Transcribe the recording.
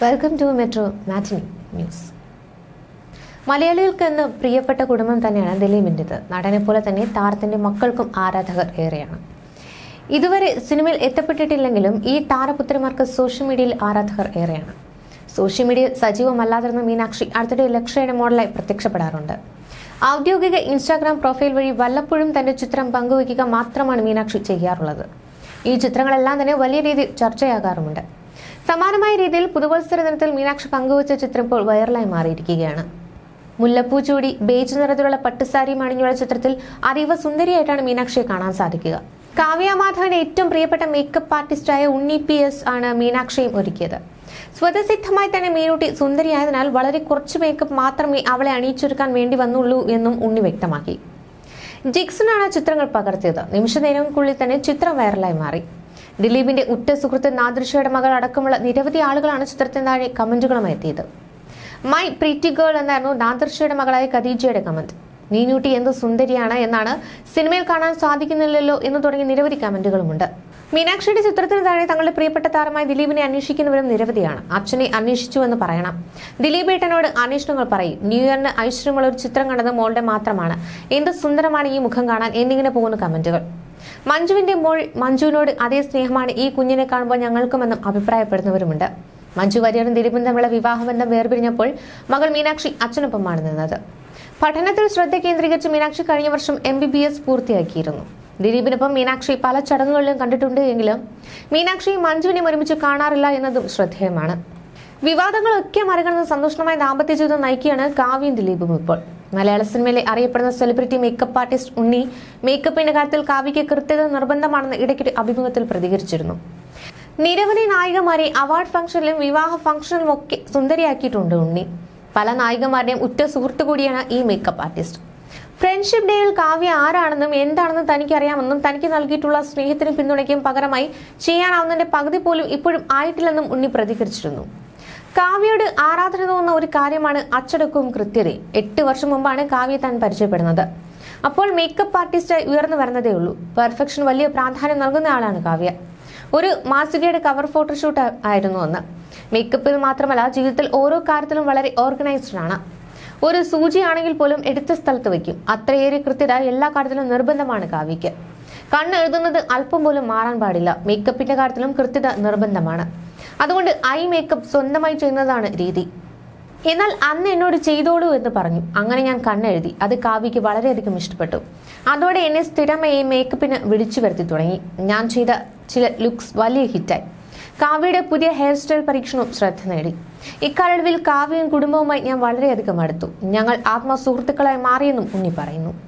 Welcome to metro matinee news. മലയാളികൾക്ക് എന്ന് പ്രിയപ്പെട്ട കുടുംബം തന്നെയാണ് ദിലീപിന്റെത് നടനെ പോലെ തന്നെ താരത്തിന്റെ മക്കൾക്കും ആരാധകർ ഏറെയാണ്. ഇതുവരെ സിനിമയിൽ എത്തപ്പെട്ടിട്ടില്ലെങ്കിലും ഈ താരപുത്രന്മാർക്ക് സോഷ്യൽ മീഡിയയിൽ ആരാധകർ ഏറെയാണ്. സോഷ്യൽ മീഡിയ സജീവമല്ലാതിരുന്ന മീനാക്ഷി അടുത്തിടെ ലക്ഷയുടെ മോഡലായി പ്രത്യക്ഷപ്പെടാറുണ്ട്. ഔദ്യോഗിക ഇൻസ്റ്റാഗ്രാം പ്രൊഫൈൽ വഴി വല്ലപ്പോഴും തന്റെ ചിത്രം പങ്കുവയ്ക്കുക മാത്രമാണ് മീനാക്ഷി ചെയ്യാറുള്ളത്. ഈ ചിത്രങ്ങളെല്ലാം തന്നെ വലിയ രീതിയിൽ ചർച്ചയാകാറുമുണ്ട്. സമാനമായ രീതിയിൽ പുതുവത്സര ദിനത്തിൽ മീനാക്ഷി പങ്കുവച്ച ചിത്രം ഇപ്പോൾ വൈറലായി മാറിയിരിക്കുകയാണ്. മുല്ലപ്പൂ ചൂടി ബേജ് നിറത്തിലുള്ള പട്ടുസാരിയും അണിഞ്ഞുള്ള ചിത്രത്തിൽ അതീവ സുന്ദരിയായിട്ടാണ് മീനാക്ഷിയെ കാണാൻ സാധിക്കുക. കാവ്യ മാധവന്റെ ഏറ്റവും പ്രിയപ്പെട്ട മേക്കപ്പ് ആർട്ടിസ്റ്റായ ഉണ്ണി പി എസ് ആണ് മീനാക്ഷിയും ഒരുക്കിയത്. സ്വതസിദ്ധമായി തന്നെ മീനൂട്ടി സുന്ദരിയായതിനാൽ വളരെ കുറച്ച് മേക്കപ്പ് മാത്രമേ അവളെ അണിയിച്ചൊരുക്കാൻ വേണ്ടി വന്നുള്ളൂ എന്നും ഉണ്ണി വ്യക്തമാക്കി. ജിക്സൺ ആണ് ചിത്രങ്ങൾ പകർത്തിയത്. നിമിഷനേരങ്ങൾക്കുള്ളിൽ തന്നെ ചിത്രം വൈറലായി മാറി. ദിലീപിന്റെ ഉറ്റ സുഹൃത്ത് നാദൃശയുടെ മകൾ അടക്കമുള്ള നിരവധി ആളുകളാണ് ചിത്രത്തിന് താഴെ കമന്റുകളുമായി എത്തിയത്. മൈ പ്രീറ്റി ഗേൾ എന്നായിരുന്നു നാദൃശയുടെ മകളായ ഖദീജയുടെ കമന്റ്. നീനൂട്ടി എന്ത് സുന്ദരിയാണ് എന്നാണ് സിനിമയിൽ കാണാൻ സാധിക്കുന്നില്ലല്ലോ എന്ന് തുടങ്ങിയ നിരവധി കമന്റുകളുമുണ്ട്. മീനാക്ഷിയുടെ ചിത്രത്തിന് താഴെ തങ്ങളുടെ പ്രിയപ്പെട്ട താരമായി ദിലീപിനെ അന്വേഷിക്കുന്നവരും നിരവധിയാണ്. അച്ഛനെ അന്വേഷിച്ചു എന്ന് പറയണം. ദിലീപ് ഏട്ടനോട് അന്വേഷണങ്ങൾ പറയും. ന്യൂ ഇയറിന് ഐശ്വര്യമുള്ള ഒരു ചിത്രം കണ്ടത് മോളുടെ മാത്രമാണ്. എന്ത് സുന്ദരമാണ് ഈ മുഖം കാണാൻ എന്നിങ്ങനെ പോകുന്ന കമന്റുകൾ. മഞ്ജുവിന്റെ മോൾ മഞ്ജുവിനോട് അതേ സ്നേഹമാണ് ഈ കുഞ്ഞിനെ കാണുമ്പോൾ ഞങ്ങൾക്കുമെന്നും അഭിപ്രായപ്പെടുന്നവരുമുണ്ട്. മഞ്ജു വാര്യറും ദിലീപും തമ്മിലുള്ള വിവാഹബന്ധം വേർപിരിഞ്ഞപ്പോൾ മകൾ മീനാക്ഷി അച്ഛനൊപ്പമാണ് നിന്നത്. പഠനത്തിൽ ശ്രദ്ധ കേന്ദ്രീകരിച്ച് മീനാക്ഷി കഴിഞ്ഞ വർഷം എം ബി ബി എസ് പൂർത്തിയാക്കിയിരുന്നു. ദിലീപിനൊപ്പം മീനാക്ഷി പല ചടങ്ങുകളിലും കണ്ടിട്ടുണ്ട് എങ്കിലും മീനാക്ഷി മഞ്ജുവിനെയും ഒരുമിച്ച് കാണാറില്ല എന്നതും ശ്രദ്ധേയമാണ്. വിവാദങ്ങളൊക്കെ മറികടന്ന് സന്തോഷമായ ദാമ്പത്യ ജീവിതം നയിക്കുകയാണ് കാവ്യം ദിലീപും ഇപ്പോൾ. മലയാള സിനിമയിലെ അറിയപ്പെടുന്ന സെലിബ്രിറ്റി മേക്കപ്പ് ആർട്ടിസ്റ്റ് ഉണ്ണി മേക്കപ്പിന്റെ കാര്യത്തിൽ കാവ്യയ്ക്ക് കൃത്യത നിർബന്ധമാണെന്ന് ഇടയ്ക്കൊരു അഭിമുഖത്തിൽ പ്രതികരിച്ചിരുന്നു. നിരവധി നായികമാരെ അവാർഡ് ഫംഗ്ഷനിലും വിവാഹ ഫംഗ്ഷനിലും ഒക്കെ സുന്ദരിയാക്കിയിട്ടുണ്ട് ഉണ്ണി. പല നായികമാരുടെയും ഉറ്റ സുഹൃത്തു കൂടിയാണ് ഈ മേക്കപ്പ് ആർട്ടിസ്റ്റ് ഫ്രണ്ട്ഷിപ്പ് ഡേയിൽ കാവ്യ ആരാണെന്നും എന്താണെന്നും തനിക്കറിയാമെന്നും തനിക്ക് നൽകിയിട്ടുള്ള സ്നേഹത്തിനും പിന്തുണയ്ക്കും പകരമായി ചെയ്യാനാവുന്നതിന്റെ പകുതി പോലും ഇപ്പോഴും ആയിട്ടില്ലെന്നും ഉണ്ണി പ്രതികരിച്ചിരുന്നു. കാവ്യയോട് ആരാധന തോന്നുന്ന ഒരു കാര്യമാണ് അച്ചടക്കവും കൃത്യതയും. എട്ട് വർഷം മുമ്പാണ് കാവ്യ താൻ പരിചയപ്പെടുന്നത്. അപ്പോൾ മേക്കപ്പ് ആർട്ടിസ്റ്റായി ഉയർന്നു വരുന്നതേ ഉള്ളൂ. പെർഫെക്ഷൻ വലിയ പ്രാധാന്യം നൽകുന്ന ആളാണ് കാവ്യ. ഒരു മാസികയുടെ കവർ ഫോട്ടോഷൂട്ട് ആയിരുന്നു അന്ന്. മേക്കപ്പിൽ മാത്രമല്ല ജീവിതത്തിൽ ഓരോ കാര്യത്തിലും വളരെ ഓർഗനൈസ്ഡ് ആണ്. ഒരു സൂചിയാണെങ്കിൽ പോലും എടുത്ത സ്ഥലത്ത് വയ്ക്കും അത്രയേറെ കൃത്യത എല്ലാ കാര്യത്തിലും നിർബന്ധമാണ് കാവ്യയ്ക്ക്. കണ്ണ് എഴുതുന്നത് അല്പം പോലും മാറാൻ പാടില്ല. മേക്കപ്പിന്റെ കാര്യത്തിലും കൃത്യത നിർബന്ധമാണ്. അതുകൊണ്ട് ഐ മേക്കപ്പ് സ്വന്തമായി ചെയ്യുന്നതാണ് രീതി. എന്നാൽ അന്ന് എന്നോട് ചെയ്തോളൂ എന്ന് പറഞ്ഞു. അങ്ങനെ ഞാൻ കണ്ണെഴുതി. അത് കാവ്യയ്ക്ക് വളരെയധികം ഇഷ്ടപ്പെട്ടു. അതോടെ എന്നെ സ്ഥിരമായി മേക്കപ്പിന് വിളിച്ചു വരുത്തി തുടങ്ങി. ഞാൻ ചെയ്ത ചില ലുക്സ് വലിയ ഹിറ്റായി. കാവ്യയുടെ പുതിയ ഹെയർ സ്റ്റൈൽ പരീക്ഷണവും ശ്രദ്ധ നേടി. ഇക്കാലയളവിൽ കാവ്യയും കുടുംബവുമായി ഞാൻ വളരെയധികം അടുത്തു. ഞങ്ങൾ ആത്മസുഹൃത്തുക്കളായി മാറിയെന്നും ഉണ്ണി പറയുന്നു.